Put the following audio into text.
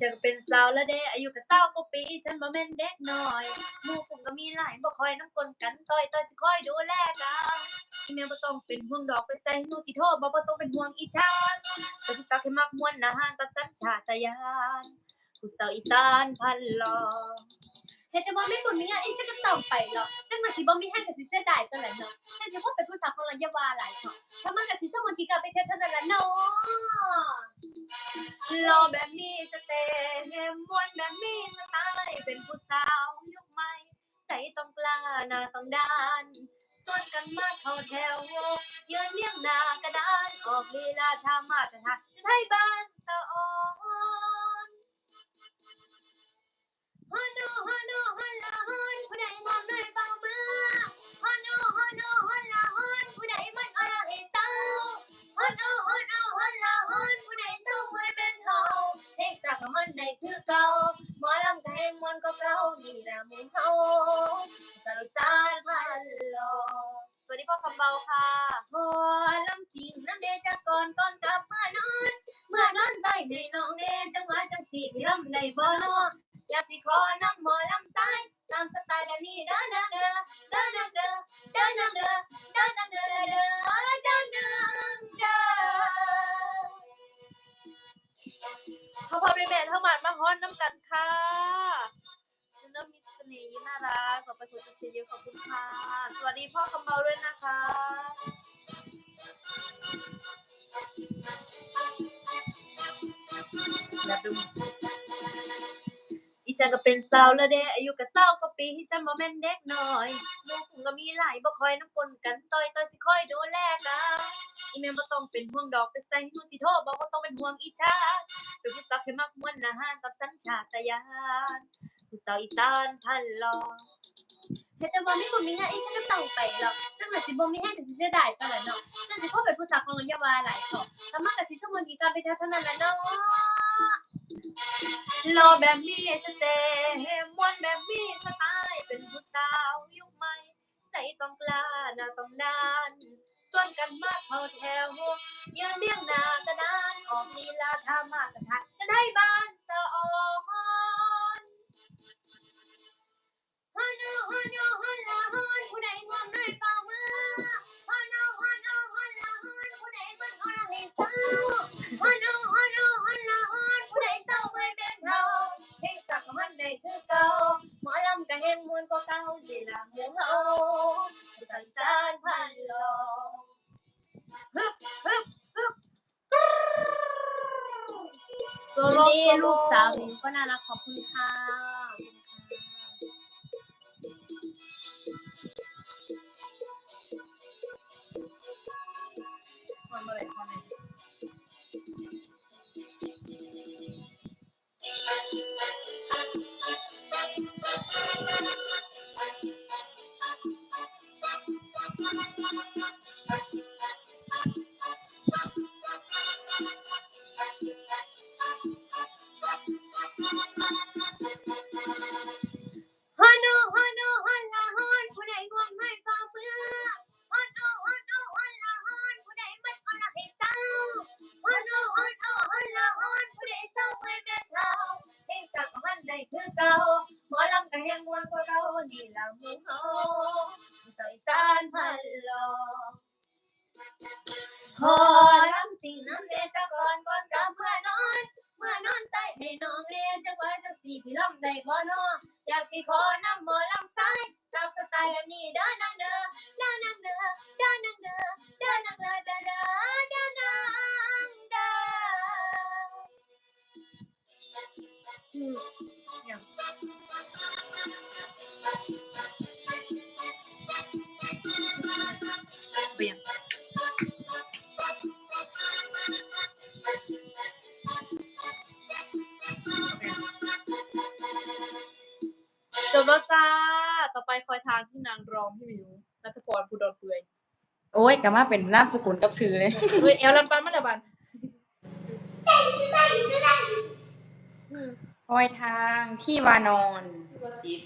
ฉันก็เป็นสาวแล้วเด้อายุก็เศร้ากว่าปี ฉันบ่แม่นเด็กน้อยหมู่ผมก็มีหลายบ่คอยน้ำกลนกันต่อยต่อยสิคอยดูแลกันอีแม่บ่ต้องเป็นห่วงดอกไปใส่หนูสิโทรบ่บ่ต้องเป็นห่วงอีฉันแต่ผู้สาวแค่มักม่วนอาหารกับสัญชาตญาณผู้สาวอีสานพันล่อเฮ็ดแต่บ่มีบุญมีงานอีฉันก็ต้องไปหรอกจังว่าสิบ่มีแฮงก็สิเสียดายตัวแหละเนาะฉันสิบ่เป็นผู้สาวของเราอย่าว่าหลายเนาะถ้ามันก็สิสมมุติก็ไปเฮ็ดเท่านั้นล่ะเนาะ รอแบบนี้สเตย์มวนแบบนี้สไตล์เป็นผู้สาวยุคใหม่ ใจต้องกล้าหน้าต้องด้านส่วนกันมาเข้าแถวยืนเรียงหน้ากระดานออกลีลาทามาตรฐานจะให้บ้าน ก็เก่านี่แหละหมูเฮาสารสารพันโลสวัสดีพ่อคำเบาค่ะพอลำจริงน้ำเดจะก่อนก่อนกลับเมื่อนอนเมื่อนอนใต้ในน้องเดจังหวะจังสีพี่ลำในบ่เนอนอยากสิขอน้ำหมอลำตายตามสไตล์แบบนี้เด้อเด้อเด้อเด้อเด้อเด้อเด้อเด้อเด้อเด้อเด้อเด้อเด้อเด้อเด้อเด้อพ่อพ่อแม่แม่ทั้งหมดมาฮ้อนน้ำกันค่ะ น้ำมิสเน่ยิ้มน่ารักขอบไปคุณเสีเยอะขอบคุณค่ะ สวัสดีพ่อคำเบาด้วยนะคะดูอีฉันก็เป็นสาวแล้วเด้อายุก็เศร้ากว่าปีที่ฉันบ่แม่นเด็กหน้อยหมู่ผมก็มีหลายบ่คอยน้ำกลนกันต่อยต่อยสิคอยดูแลกันอีแม่บ่ต้องเป็นห่วงดอกไปใส่หนูสิโทรบ่บ่าต้องเป็นห่วงอีชาเป็นผู้สาวแค่มักมวนอาหารกับสัญชาตญาณ ผู้สาวอีสานพันล่อเฮ็ดแต่บ่มีบุญมีงานอีฉันก็ต้องไปหรอกจังว่าสิบ่มีแฮงก็สิเสียดายตัวแหละเนาะฉันสิขอเป็นผู้สาวของเราอย่าว่าหลายเนาะถ้ามันก็สิสมมุติก็ไปเฮ็ดเท่านั้นล่ะเนาะรอแบบนี้สเตย์มวนแบบนี้สไตล์เป็นผู้สาวยุคใหม่ใจต้องกล้าหน้าต้องด้านส่วนกันมากเข้าแถวยืนเรียงหน้ากระดานออกลีลาทามาตรฐานจะได้บ้าน có cao để làm muốn hậu thời gian hoàn lộ hấp hấp hấp โซโล่ลูกสาวหนูก็น่ารักขอบคุณค่ะ คือเก่าหมอลำก็แห้งมวนกว่าเก่านี่ละหมู่เฮาสาวอีสานพันโลพอลำสิ่งน้ำเดจะก่อนก่อนกลับเมื่อนอนเมื่อนอนใต้ให้น้องเรียจังว่าจังสีพี่ลำได้บ่นออยากสิขอน้ำหมอลำซ้ายตามสไตล์แบบนี้เด้อนางเด้อเด้อนางเด้อเด้อนางเด้อเด้อนางเด้อเด้อเด้อเด้อนางเด้อ จบแล้วจ้า ต่อไปคอยทางที่นางรองพี่มิวนัทพรภูดรเปื่อยโอ้ยกลับมาเป็นนามสกุลกับชื่อเลย เฮ้ยเอลลันปันมาแล้วบันคอยทางที่วานอนพี่ว่าจีบ